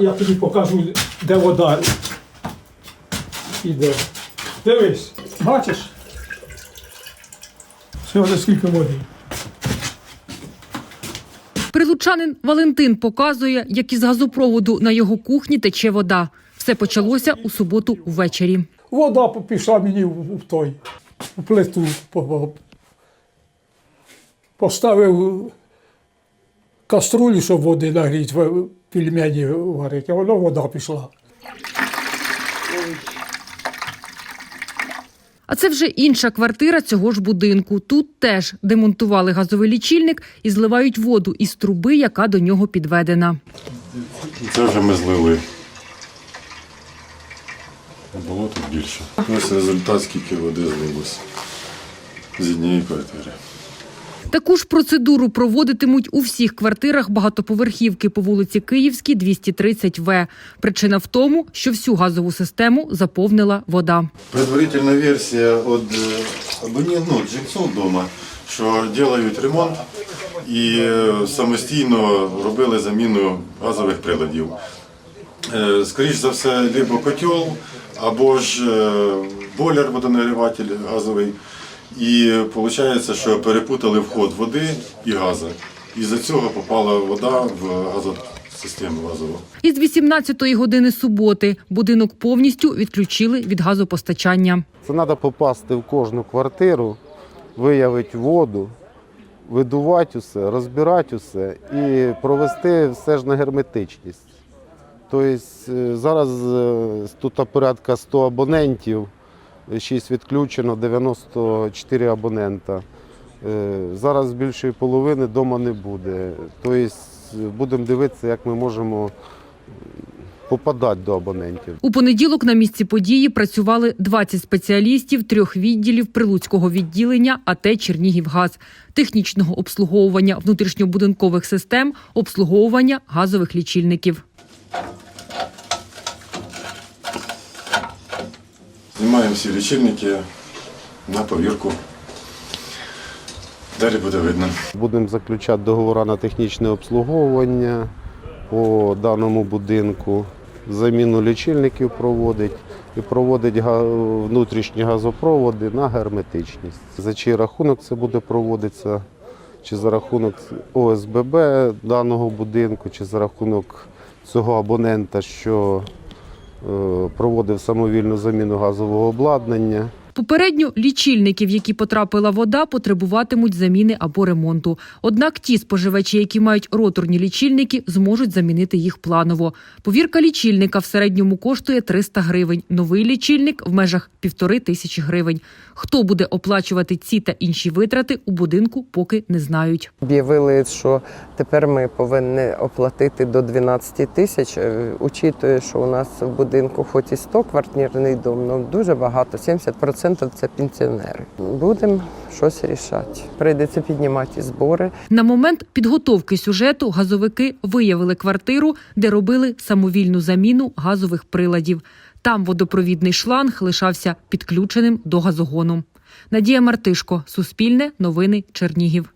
Я тобі покажу, де вода іде. Дивись, бачиш? Сьогодні скільки води. Прилучанин Валентин показує, як із газопроводу на його кухні тече вода. Все почалося у суботу ввечері. Вода пішла мені в, той, в плиту. по- по- Поставив каструлю, щоб води нагріти, пельмені варити, а воно вода пішла. А це вже інша квартира цього ж будинку. Тут теж демонтували газовий лічильник і зливають воду із труби, яка до нього підведена. Це вже ми злили. Було тут більше. Ось результат, скільки води злилося з однієї квартири. Таку ж процедуру проводитимуть у всіх квартирах багатоповерхівки по вулиці Київській, 230В. Причина в тому, що всю газову систему заповнила вода. Предварительна версія від е, абонент, ну, жильців вдома, що роблять ремонт і е, самостійно робили заміну газових приладів. Е, Скоріш за все, либо котел, або ж бойлер водонагріватель газовий. І виходить, що перепутали вход води і газу. І за цього попала вода в газосистему газову. Із 18-ї години суботи будинок повністю відключили від газопостачання. Це треба попасти в кожну квартиру, виявити воду, видувати усе, розбирати усе і провести все ж на герметичність. Тобто е, зараз е, тут порядка 100 абонентів, 6 відключено, 94 абонента. Е, Зараз більшої половини вдома не буде. Тобто будемо дивитися, як ми можемо попадати до абонентів. У понеділок на місці події працювали 20 спеціалістів трьох відділів прилуцького відділення АТ Чернігівгаз, технічного обслуговування внутрішньобудинкових систем, обслуговування газових лічильників. Знімаємо всі лічильники на повірку. Далі буде видно. Будемо заключати договори на технічне обслуговування по даному будинку, заміну лічильників проводить і проводить внутрішні газопроводи на герметичність. За чий рахунок це буде проводитися, чи за рахунок ОСББ даного будинку, чи за рахунок цього абонента, що проводив самовільну заміну газового обладнання. Попередньо лічильників, які потрапила вода, потребуватимуть заміни або ремонту. Однак ті споживачі, які мають роторні лічильники, зможуть замінити їх планово. Повірка лічильника в середньому коштує 300 гривень. Новий лічильник в межах півтори тисячі гривень. Хто буде оплачувати ці та інші витрати у будинку, поки не знають. Об'явили, що тепер ми повинні оплатити до 12 тисяч. Е, Учитує, що у нас в будинку хоч і 100 квартирний дом, але дуже багато, 70% це пенсіонери. Будемо щось рішати. Прийдеться піднімати збори. На момент підготовки сюжету газовики виявили квартиру, де робили самовільну заміну газових приладів. Там водопровідний шланг лишався підключеним до газогону. Надія Мартишко, Суспільне, Новини, Чернігів.